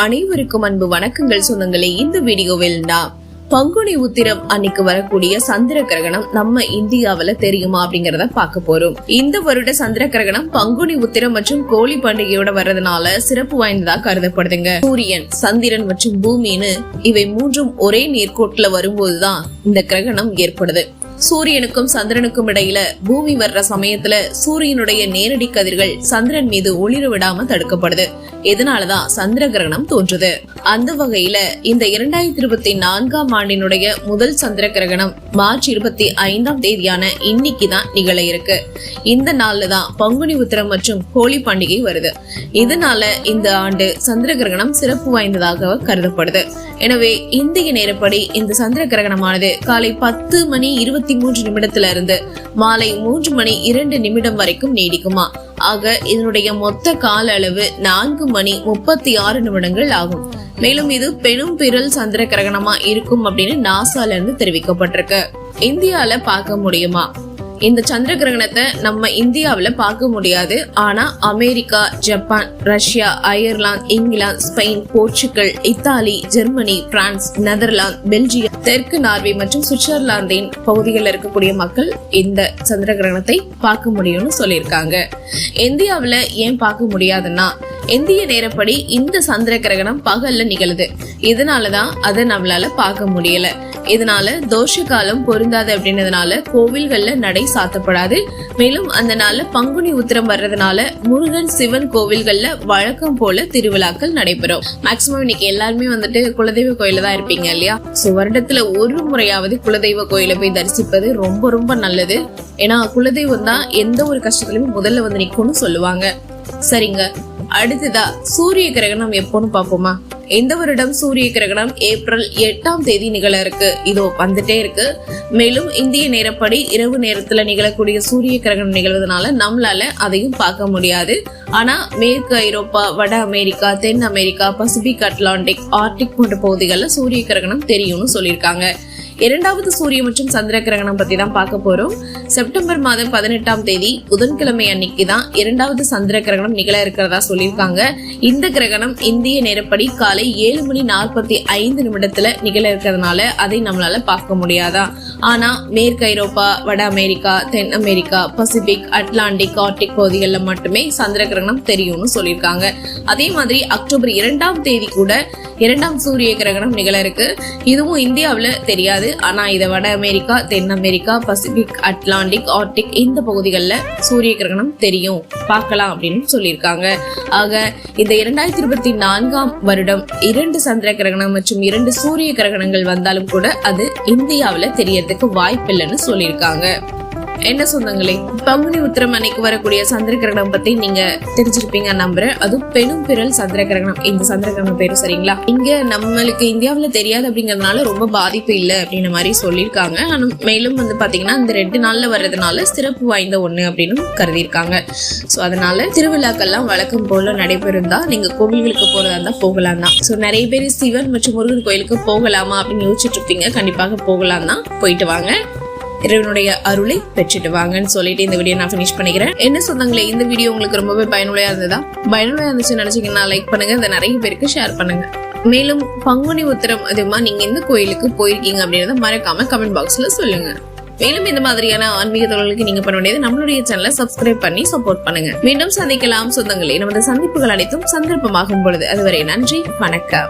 அனைவருக்கும் அன்பு வணக்கங்கள். சொந்தங்களே இந்த வீடியோவில் நான் பங்குனி உத்திரம் அன்னைக்கு வரக்கூடிய சந்திர கிரகணம் நம்ம இந்தியாவில தெரியுமா அப்படிங்கறத பார்க்க போறோம். இந்த வருட சந்திர கிரகணம் பங்குனி உத்திரம் மற்றும் கோழி பண்டிகையோட வர்றதுனால சிறப்பு வாய்ந்ததா கருதப்படுதுங்க. சூரியன் சந்திரன் மற்றும் பூமின்னு இவை மூன்றும் ஒரே நேர்கோட்டுல வரும்போதுதான் இந்த கிரகணம் ஏற்படுது. சூரியனுக்கும் சந்திரனுக்கும் இடையில பூமி வர்ற சமயத்துல சூரியனுடைய நேரடி கதிர்கள் சந்திரன் மீது ஒளிர விடாம தடுக்கப்படுது. இதனாலதான் சந்திர கிரகணம் தோன்றுது. அந்த வகையில இந்த இரண்டாயிரத்தி இருபத்தி நான்காம் ஆண்டினுடைய முதல் சந்திர கிரகணம் மார்ச் இருபத்தி ஐந்தாம் தேதியான இன்னைக்கு தான் நிகழ இருக்கு. இந்த நாள்ல தான் பங்குனி உத்திரம் மற்றும் ஹோலி பண்டிகை வருது. இதனால இந்த ஆண்டு சந்திர கிரகணம் சிறப்பு வாய்ந்ததாக கருதப்படுது. எனவே இந்திய நேரப்படி இந்த சந்திர கிரகணமானது காலை பத்து மணி இருபத்தி மூன்று நிமிடத்துல இருந்து மாலை மூன்று மணி இரண்டு நிமிடம் வரைக்கும் நீடிக்குமா? ஆக இதனுடைய மொத்த கால அளவு நான்கு மணி முப்பத்தி ஆறு நிமிடங்கள் ஆகும். மேலும் இது பெரும் பிறல் சந்திர கிரகணமா இருக்கும் அப்படின்னு நாசால இருந்து தெரிவிக்கப்பட்டிருக்கு. இந்தியால பார்க்க முடியுமா? இந்த சந்திர கிரகணத்தை நம்ம இந்தியாவில் பார்க்க முடியாது. ஆனா America Japan Russia Ireland England Spain Portugal Italy Germany France Netherlands Belgium தெற்கு நார்வே மற்றும் சுவிட்சர்லாந்தின் பகுதிகளில் இருக்கக்கூடிய மக்கள் இந்த சந்திர கிரகணத்தை பார்க்க முடியும்னு சொல்லியிருக்காங்க. இந்தியாவில் ஏன் பார்க்க முடியாதுன்னா இந்திய நேரப்படி இந்த சந்திர கிரகணம் பகல்ல நிகழுது. இதனாலதான் அதை நம்மளால பார்க்க முடியல. இதனால தோஷ காலம் பொருந்தாது அப்படின்றதுனால கோவில்கள்ல நடை சாத்தப்படாது. மேலும் அந்த நாள்ல பங்குனி உத்திரம் வர்றதுனால முருகன் சிவன் கோவில்கள்ல வழக்கம் போல திருவிழாக்கள் நடைபெறும். மேக்சிமம் இன்னைக்கு எல்லாருமே வந்துட்டு குலதெய்வ கோயில தான் இருப்பீங்க இல்லையா? சோ வருடத்துல ஒரு முறையாவது குலதெய்வ கோயில போய் தரிசிப்பது ரொம்ப ரொம்ப நல்லது. ஏன்னா குலதெய்வம் தான் எந்த ஒரு கஷ்டத்துலயுமே முதல்ல வந்து நிக்கும்னு சொல்லுவாங்க. சரிங்க. அடுத்ததா சூரிய கிரகணம் எப்போன்னு பாப்போமா இந்த வருடம் சூரிய கிரகணம் ஏப்ரல் எட்டாம் தேதி நிகழ இருக்கு. இதோ வந்துட்டே இருக்கு. மேலும் இந்திய நேரப்படி இரவு நேரத்துல நிகழக்கூடிய சூரிய கிரகணம் நிகழ்வதனால நம்மளால அதையும் பார்க்க முடியாது. ஆனா மேற்கு ஐரோப்பா வட அமெரிக்கா தென் அமெரிக்கா பசிபிக் அட்லாண்டிக் ஆர்டிக் போன்ற பகுதிகளில் சூரிய கிரகணம் தெரியும்னு சொல்லியிருக்காங்க. இரண்டாவது சூரிய மற்றும் சந்திர கிரகணம் பத்தி தான் பார்க்க போறோம். செப்டம்பர் மாதம் பதினெட்டாம் தேதி புதன்கிழமை அன்னைக்கு தான் இரண்டாவது சந்திர கிரகணம் நிகழ இருக்கிறதா சொல்லியிருக்காங்க. இந்த கிரகணம் இந்திய நேரப்படி காலை ஏழு மணி நாற்பத்தி ஐந்து நிமிடத்துல நிகழ இருக்கிறதுனால அதை நம்மளால பார்க்க முடியாதா? ஆனா மேற்கு ஐரோப்பா வட அமெரிக்கா தென் அமெரிக்கா பசிபிக் அட்லாண்டிக் ஆர்டிக் பகுதிகளில் மட்டுமே சந்திர கிரகணம் தெரியும்னு சொல்லியிருக்காங்க. அதே மாதிரி அக்டோபர் இரண்டாம் தேதி கூட இரண்டாம் சூரிய கிரகணம் நிகழ இருக்கு. இதுவும் இந்தியாவில் தெரியாது. ஆனா இதை வட அமெரிக்கா தென் அமெரிக்கா பசிபிக் அட்லாண்டிக் ஆர்டிக் இந்த பகுதிகளில் சூரிய கிரகணம் தெரியும். பார்க்கலாம் அப்படின்னு சொல்லியிருக்காங்க. ஆக இந்த இரண்டாயிரத்தி இருபத்தி நான்காம் வருடம் இரண்டு சந்திர கிரகணம் மற்றும் இரண்டு சூரிய கிரகணங்கள் வந்தாலும் கூட அது இந்தியாவில் தெரியறதுக்கு வாய்ப்பில்லைன்னு சொல்லியிருக்காங்க. என்ன சொந்தங்களே? பங்குனி உத்திரம் அன்னைக்கு வரக்கூடிய சந்திர கிரகணம் பத்தி நீங்க தெரிஞ்சிருப்பீங்க நம்புறேன். அதுவும் பெரும் பிறல் சந்திர கிரகணம் இந்த சந்திர கிரகணம் பேரு சரிங்களா? இங்க நம்மளுக்கு இந்தியாவில் தெரியாது அப்படிங்கறதுனால ரொம்ப பாதிப்பு இல்லை அப்படின்ற மாதிரி சொல்லியிருக்காங்க. ஆனால் மேலும் வந்து பாத்தீங்கன்னா இந்த ரெண்டு நாள்ல வர்றதுனால சிறப்பு வாய்ந்த ஒண்ணு அப்படின்னு கருதியிருக்காங்க. சோ அதனால திருவிழாக்கள்லாம் வழக்கம் போல நடைபெறும் நீங்க கோவில்களுக்கு போறதா இருந்தா போகலாம் தான். சோ நிறைய பேர் சிவன் மற்றும் முருகன் கோயிலுக்கு போகலாமா அப்படின்னு யோசிச்சுட்டு இருப்பீங்க. கண்டிப்பாக போகலாம் தான். போயிட்டு வாங்க. இறைவனுடைய அருளை பெற்றுட்டு வாங்கன்னு சொல்லிட்டு இந்த வீடியோ நான் ஃபினிஷ் பண்ணிக்கிறேன். என்ன சொந்தங்களே இந்த வீடியோ உங்களுக்கு ரொம்பவே பயனுள்ளதா இருந்ததா? பயனுள்ளதா இருந்துச்சு நினைச்சீங்கன்னா லைக் பண்ணுங்க. இதை நிறைய பேருக்கு ஷேர் பண்ணுங்க. மேலும் பங்குனி உத்திரம் அதுமா நீங்க எந்த கோயிலுக்கு போயிருக்கீங்க அப்படின்றத மறக்காம கமெண்ட் பாக்ஸ்ல சொல்லுங்க. மேலும் இந்த மாதிரியான ஆன்மீக தொழிலுக்கு நீங்க பண்ண வேண்டியது நம்மளுடைய சேனலை சப்ஸ்கிரைப் பண்ணி சப்போர்ட் பண்ணுங்க. மீண்டும் சந்திக்கலாம். சொந்தங்களே நமது சந்திப்புகள் அனைத்தும் சந்தர்ப்பமாகும் பொழுது. அதுவரை நன்றி வணக்கம்.